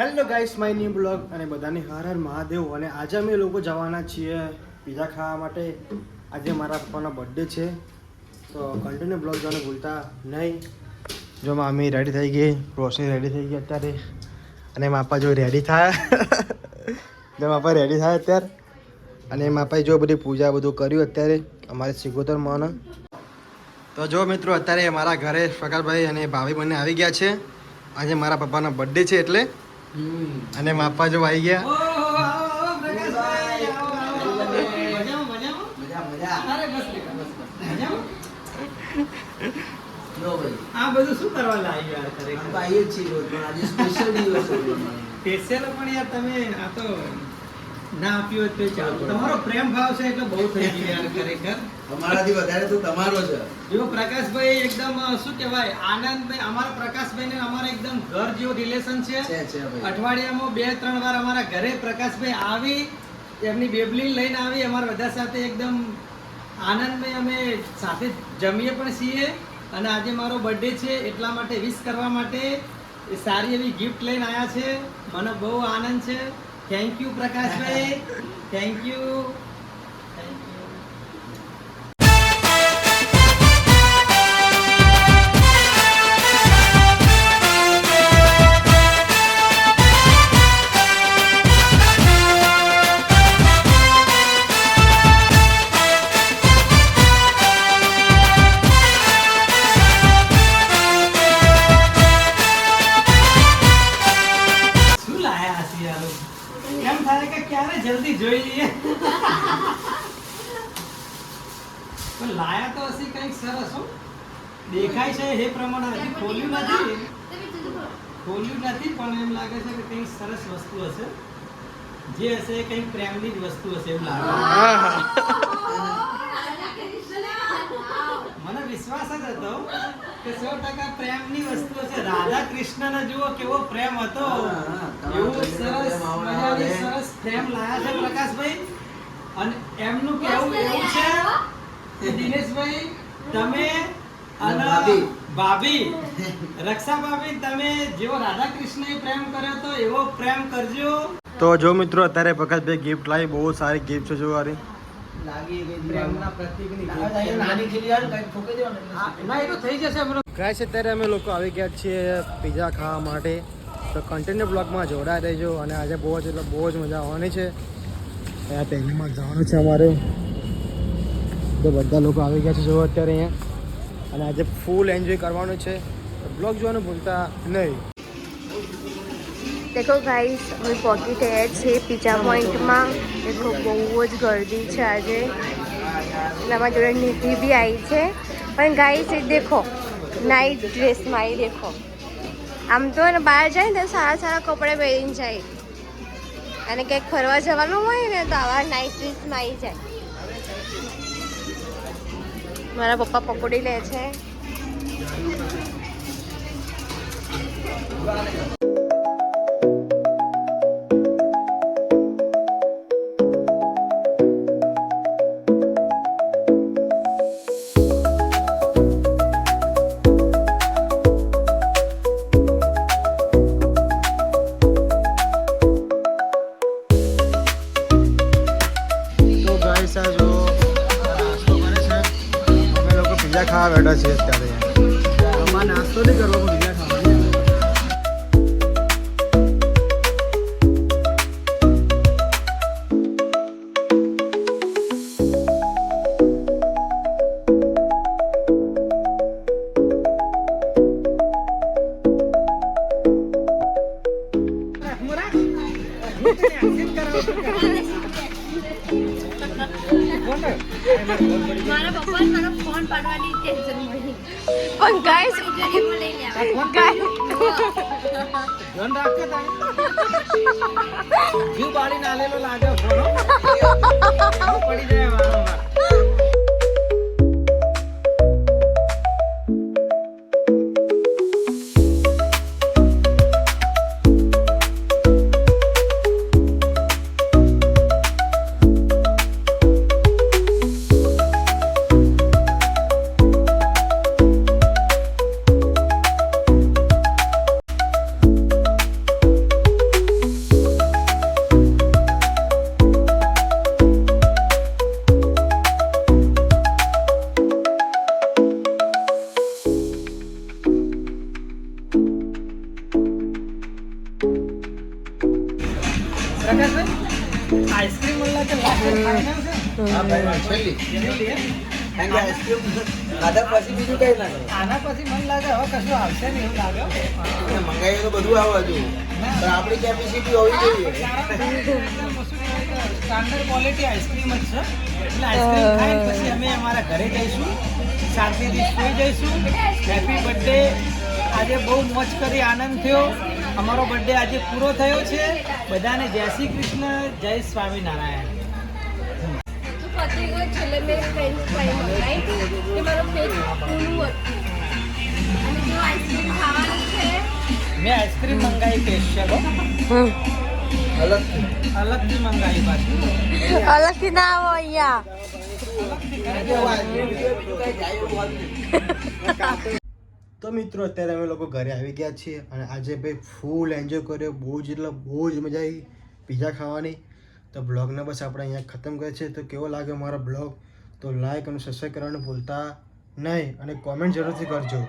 Hello guys my new blog અને બધાને હર હર મહાદેવ. અને આજે અમે લોકો જવાના છીએ પીઝા ખાવા માટે. આજે મારા પપ્પાનો બર્થડે છે. તો કન્ટિન્યુ બ્લોગ જોવાનું ભૂલતા નહીં. જો મામી રેડી થઈ ગઈ, રોશની રેડી થઈ ગઈ અત્યારે. અને માપા જો રેડી થાય. જો માપા રેડી થાય અત્યારે. અને માપાએ જો બધી પૂજા બધું કર્યું અત્યારે, અમારે સિગોતર મન તો જો મિત્રો, અત્યારે મારા ઘરે પ્રકાશભાઈ અને ભાભી બંને આવી ગયા છે. આજે મારા પપ્પાનો બર્થડે છે એટલે. અને માપા જો આવી ગયા. આ બધું શું કરવા લાગ્યું યાર ખરેખર? સ્પેશિયલ પણ યાર તમે આ તો ના આપ્યો તો ચાલો તમારો પ્રેમ ભાવ છે એટલે બહુ થઈ ગયું ખરેખર. અમારાથી વધારે તો તમારો છે. જો પ્રકાશભાઈ એકદમ શું કહેવાય આનંદભાઈ અમારા પ્રકાશભાઈ ને અમારા એકદમ ઘર જેવું રિલેશન છે. અઠવાડિયામાં બે ત્રણ વાર અમારા ઘરે પ્રકાશભાઈ આવી એમની બેબલી લઈને આવી અમારા બધા સાથે એકદમ આનંદભાઈ અમે સાથે જમીએ પણ છીએ. અને આજે મારો બર્થડે છે એટલા માટે વિશ કરવા માટે એ સારી એવી ગિફ્ટ લઈને આવ્યા છે. મને બહુ આનંદ છે. Thank you Prakashbhai thank you thank you જોઈ લઈએ પણ લાયા તો હશે કંઈક સરસ હો. દેખાય છે એ પ્રમાણે હજી ખોલ્યું નથી. ખોલ્યું નથી પણ એમ લાગે છે કે કંઈક સરસ વસ્તુ હશે. જે હશે એ કંઈક પ્રેમની જ વસ્તુ હશે એવું લાગે. મને વિશ્વાસ જ હતો કે સો ટકા પ્રેમની વસ્તુ છે. રાધા કૃષ્ણને જુઓ કેવો પ્રેમ હતો. એવું સરસ મજાની સરસ પ્રેમ લાયા છે પ્રકાશભાઈ. અને એમનું કેવું એવું છે દિનેશભાઈ તમે અને ભાભી. રક્ષા ભાભી તમે જેવો રાધા કૃષ્ણએ પ્રેમ કર્યો તો એવો પ્રેમ કરજો. તો જો મિત્રો અત્યારે ભગતભાઈ ગિફ્ટ લાવી. બહુ સારી ગિફ્ટ છે જો ગાઈસ અત્યારે અમે લોકો આવી ગયા છીએ પીઝા ખાવા માટે. તો કન્ટિન્યુ બ્લોગમાં જોડાઈ રહેજો અને આજે બહુ જ એટલે બહુ જ મજા આવવાની છે. આ પહેલીમાં જવાનું છે અમારે. તો બધા લોકો આવી ગયા છે જો અત્યારે અહીંયા. અને આજે ફૂલ એન્જોય કરવાનું છે. બ્લોગ જોવાનું ભૂલતા નહીં. દેખો ગાઈસ અમે પહોંચી ગયા છીએ પીઝા પોઈન્ટમાં. દેખો, બહુ જ ગરદી છે આજે. અને અમારા જોડે નીતિ બી આવી છે. પણ ગાઈસ દેખો નાઇટ ડ્રેસમાં આવી દેખો. આમ તો એને બહાર જાય ને સારા સારા કપડાં પહેરીને જાય. અને ક્યાંક ફરવા જવાનું હોય ને તો આવા નાઇટ ડ્રેસમાં આવી જાય. મારા પપ્પા પકોડી લે છે. તો જો. નાસ્તો કરે છે અમે લોકો પીઝા ખાવા બેઠા છીએ અત્યારે. અમારે નાસ્તો નહીં કરવો પણ ખાવાનું મારા પપ્પા મારો ફોન પાડવાની ટેન્શન મળી પણ ગાઈસ જરીમાં લઈ લેવા ધ્યાન રાખજો તારે. જીવ બાળીને આલેલો લાગે ફોન, પડી જાય વારંવાર. આઈસ્ક્રીમ ખાધા પછી બીજું કઈ આના પછી મને લાગે હવે કશું આવશે નહીં એવું લાગે હો. મંગાવીએ તો બધું આવે હજુ પણ આપણી કેપેસિટી હોવી જોઈએ ક્વોલિટી આઈસ્ક્રીમ જ છે એટલે આઈસ્ક્રીમ પછી અમે અમારા ઘરે જઈશું. શાંતિથી સુઈ જઈશું. હેપી બર્થડે આજે બહુ મોજ કરી, આનંદ થયો. અમારો બર્થડે આજે પૂરો થયો છે. બધાને જય શ્રી કૃષ્ણ જય સ્વામિનારાયણ. છેલ્લે મેં ફ્રેન્ચ ફ્રાઈ મંગાવી કે મારો પેટ પૂરું હતું આઈસ્ક્રીમ ખાવાનું છે મેં આઈસ્ક્રીમ મંગાવી સ્પેશિયલ અલગથી. અલગથી મંગાવી પાછી. અલગથી ના આવો અહીંયા. તો મિત્રો, અત્યારે અમે લોકો ઘરે આવી ગયા છીએ અને આજે ભાઈ ફૂલ એન્જોય કર્યો. બહુ જ એટલે બહુ જ મજા આવી. પીઝા ખાવાની. તો બ્લોગને બસ આપણે અહીંયા ખતમ કરીએ છીએ. તો કેવો લાગે મારો બ્લોગ? તો લાઈક અને સબસ્ક્રાઈબ કરવાનું ભૂલતા નહીં અને કોમેન્ટ જરૂરથી કરજો.